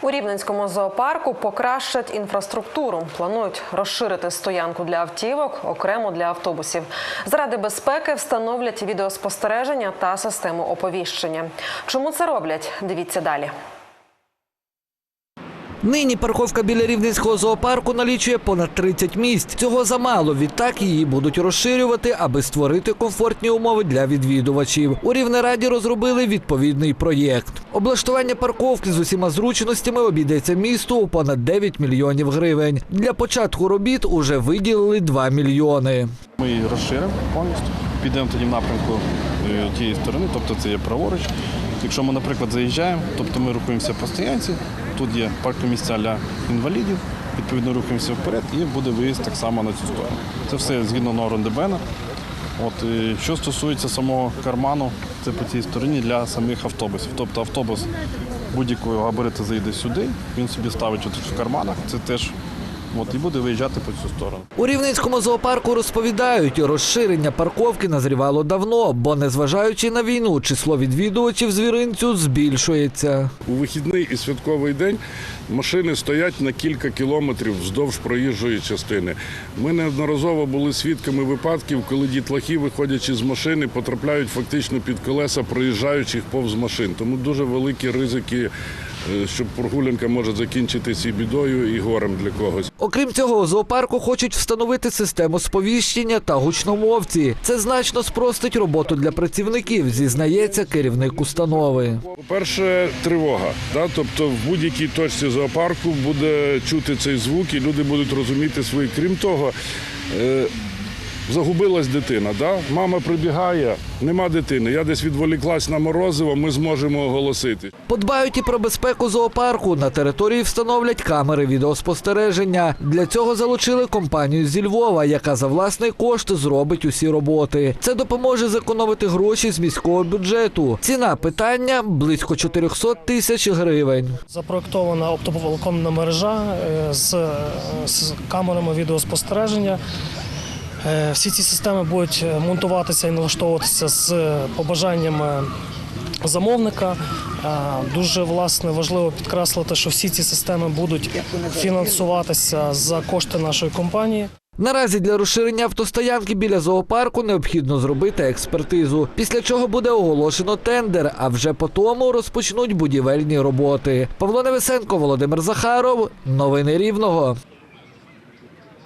У Рівненському зоопарку покращать інфраструктуру. Планують розширити стоянку для автівок окремо для автобусів. Заради безпеки встановлять відеоспостереження та систему оповіщення. Чому це роблять? Дивіться далі. Нині парковка біля Рівненського зоопарку налічує понад 30 місць. Цього замало. Відтак її будуть розширювати, аби створити комфортні умови для відвідувачів. У Рівнераді розробили відповідний проєкт. Облаштування парковки з усіма зручностями обійдеться місту у понад 9 мільйонів гривень. Для початку робіт уже виділили 2 мільйони. Ми її розширимо повністю. Підемо тоді в напрямку е, тієї сторони, тобто це є праворуч. Якщо ми, наприклад, заїжджаємо, тобто ми рухаємося по стоянці, тут є паркомісця для інвалідів, відповідно рухаємося вперед і буде виїзд так само на цю сторону. Це все згідно норм ДБН. От, і що стосується самого карману, це по цій стороні для самих автобусів. Тобто автобус будь-якого габарити зайде сюди, він собі ставить в карманах, це теж от, і буде виїжджати по цю сторону. У Рівненському зоопарку розповідають, розширення парковки назрівало давно, бо незважаючи на війну, число відвідувачів звіринцю збільшується. У вихідний і святковий день машини стоять на кілька кілометрів вздовж проїжджої частини. Ми неодноразово були свідками випадків, коли дітлахи, виходячи з машини, потрапляють фактично під колеса проїжджаючих повз машин. Тому дуже великі ризики, що прогулянка може закінчитися і бідою, і горем для когось. Окрім цього, у зоопарку хочуть встановити систему сповіщення та гучномовці. Це значно спростить роботу для працівників, зізнається керівник установи. По-перше, тривога. Да? Тобто в будь-якій точці зоопарку буде чути цей звук, і люди будуть розуміти свої. Крім того, е, загубилась дитина. Да? Мама прибігає, нема дитини. Я десь відволіклась на морозиво, ми зможемо оголосити. Подбають і про безпеку зоопарку. На території встановлять камери відеоспостереження. Для цього залучили компанію зі Львова, яка за власний кошт зробить усі роботи. Це допоможе зекономити гроші з міського бюджету. Ціна питання близько 400 тисяч гривень. Запроектована оптоволоконна мережа е, з, е, з камерами відеоспостереження. Е, Всі ці системи будуть е, монтуватися і налаштовуватися з побажаннями замовника. Е, Дуже власне важливо підкреслити, що всі ці системи будуть фінансуватися за кошти нашої компанії. Наразі для розширення автостоянки біля зоопарку необхідно зробити експертизу, після чого буде оголошено тендер, а вже по тому розпочнуть будівельні роботи. Павло Невесенко, Володимир Захаров. Новини Рівного.